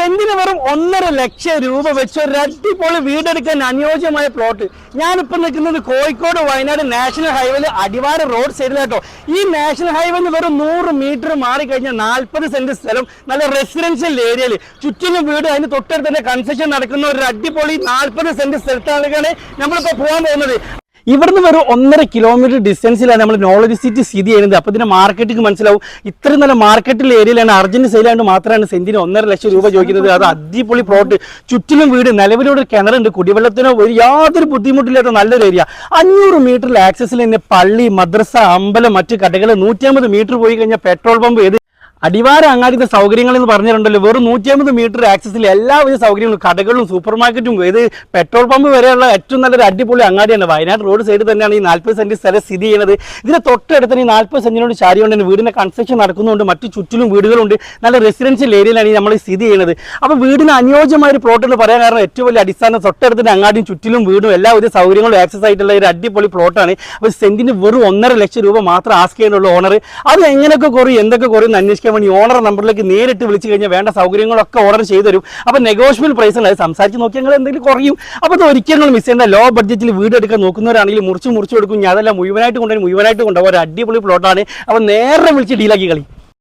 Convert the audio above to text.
സെന്റിന് വെറും ഒന്നര ലക്ഷം രൂപ വെച്ച് ഒരു അടിപൊളി വീടെടുക്കാൻ അനുയോജ്യമായ പ്ലോട്ട് ഞാനിപ്പോൾ നിൽക്കുന്നത് കോഴിക്കോട് വയനാട് നാഷണൽ ഹൈവേയിൽ അടിവാര റോഡ് സൈഡിലാട്ടോ ഈ നാഷണൽ ഹൈവേന്ന് വെറും നൂറ് മീറ്റർ മാറി കഴിഞ്ഞാൽ നാൽപ്പത് സെന്റ് സ്ഥലം നല്ല റെസിഡൻഷ്യൽ ഏരിയയിൽ ചുറ്റിനും വീട് അതിന് തൊട്ടടുത്ത് തന്നെ കൺസ്ട്രക്ഷൻ നടക്കുന്ന ഒരു അടിപൊളി നാൽപ്പത് സെന്റ് സ്ഥലത്താണ് നമ്മളിപ്പോൾ പോകാൻ പോകുന്നത്. ഇവിടുന്ന് വെറും ഒന്നര കിലോമീറ്റർ ഡിസ്റ്റൻസിലാണ് നമ്മൾ നോളജ് സിറ്റി സ്ഥിതി ചെയ്യുന്നത്. അപ്പോൾ ഇതിന്റെ മാർക്കറ്റിംഗ് മനസ്സിലാവും. ഇത്രയും നല്ല മാർക്കറ്റിൽ ഏരിയയിലാണ് അർജന്റ് സെയിലാണ്ട് മാത്രമാണ് സെന്റിന് ഒന്നര ലക്ഷം രൂപ ചോദിക്കുന്നത്. അത് അടിപൊളി പ്ലോട്ട് ചുറ്റിലും വീട് നിലവിലൂടെ കിണറുണ്ട് കുടിവെള്ളത്തിനോ ഒരു യാതൊരു ബുദ്ധിമുട്ടില്ലാത്ത നല്ലൊരു ഏരിയ അഞ്ഞൂറ് മീറ്ററിൽ ആക്സസിൽ തന്നെ പള്ളി മദ്രസ അമ്പലം മറ്റു കടകൾ നൂറ്റി മീറ്റർ പോയി കഴിഞ്ഞാൽ പെട്രോൾ പമ്പ് ഏത് അടിവാര അങ്ങാടിത്തെ സൗകര്യങ്ങൾ എന്ന് പറഞ്ഞിട്ടുണ്ടല്ലോ. വെറും നൂറ്റി അമ്പത് മീറ്റർ ആക്സസിൽ എല്ലാവിധ സൗകര്യങ്ങളും കടകളും സൂപ്പർ മാർക്കറ്റും ഇത് പെട്രോൾ പമ്പ് വരെയുള്ള ഏറ്റവും നല്ലൊരു അടിപൊളി അങ്ങാടിയാണ് വയനാട് റോഡ് സൈഡിൽ തന്നെയാണ് ഈ നാൽപ്പത് സെന്റ് സ്ഥലം സ്ഥിതി ചെയ്യുന്നത്. ഇതിന്റെ തൊട്ടടുത്ത് ഈ നാൽപ്പത് സെന്റിനോട് ചാരി കൊണ്ട് തന്നെ വീടിന്റെ കൺസ്ട്രക്ഷൻ നടക്കുന്നുണ്ട്. മറ്റു ചുറ്റിലും വീടുകളുണ്ട്. നല്ല റെസിഡൻഷ്യൽ ഏരിയയിലാണ് നമ്മൾ സ്ഥിതി ചെയ്യുന്നത്. അപ്പോൾ വീടിന് അനുയോജ്യമായ ഒരു പ്ലോട്ട് എന്ന് പറയാൻ കാരണം ഏറ്റവും വലിയ അടിസ്ഥാനം തൊട്ടടുത്തിന്റെ അങ്ങാടിയും ചുറ്റിലും വീടും എല്ലാവിധ സൗകര്യങ്ങളും ആക്സസ് ആയിട്ടുള്ള ഒരു അടിപൊളി പ്ലോട്ടാണ് അപ്പോൾ സെന്റിന് വെറും ഒന്നര ലക്ഷം രൂപ മാത്രം ആസ്ക് ചെയ്യുന്നുള്ള ഓണർ അത് എങ്ങനെയൊക്കെ കുറയും എന്തൊക്കെ കുറയും അന്വേഷിക്കാൻ വേണ്ടി ഓണർ നമ്പറിലേക്ക് നേരിട്ട് വിളിച്ചു കഴിഞ്ഞാൽ വേണ്ട സൗകര്യങ്ങളൊക്കെ ഓർഡർ ചെയ്തു തരും അപ്പോൾ നെഗോഷ്യബിൾ പ്രൈസ് ഉണ്ട് സംസാരിച്ച് നോക്കിയാൽ ഞങ്ങൾ എന്തെങ്കിലും കുറയും. അപ്പോൾ അത് ഒരിക്കലും മിസ് ചെയ്യേണ്ട. ലോ ബഡ്ജറ്റിൽ വീട് എടുക്കാൻ നോക്കുന്നവരാണെങ്കിൽ മുറിച്ച് മുറിച്ച് കൊടുക്കും. ഞാൻ അതെല്ലാം മുഴുവനായിട്ട് കൊണ്ടുപോയി മുഴുവനായിട്ട് കൊണ്ടുപോകും. ഒരു അടിപൊളി പ്ലോട്ടാണ് അപ്പോൾ നേരെ വിളിച്ച് ഡീലാക്കി കളി.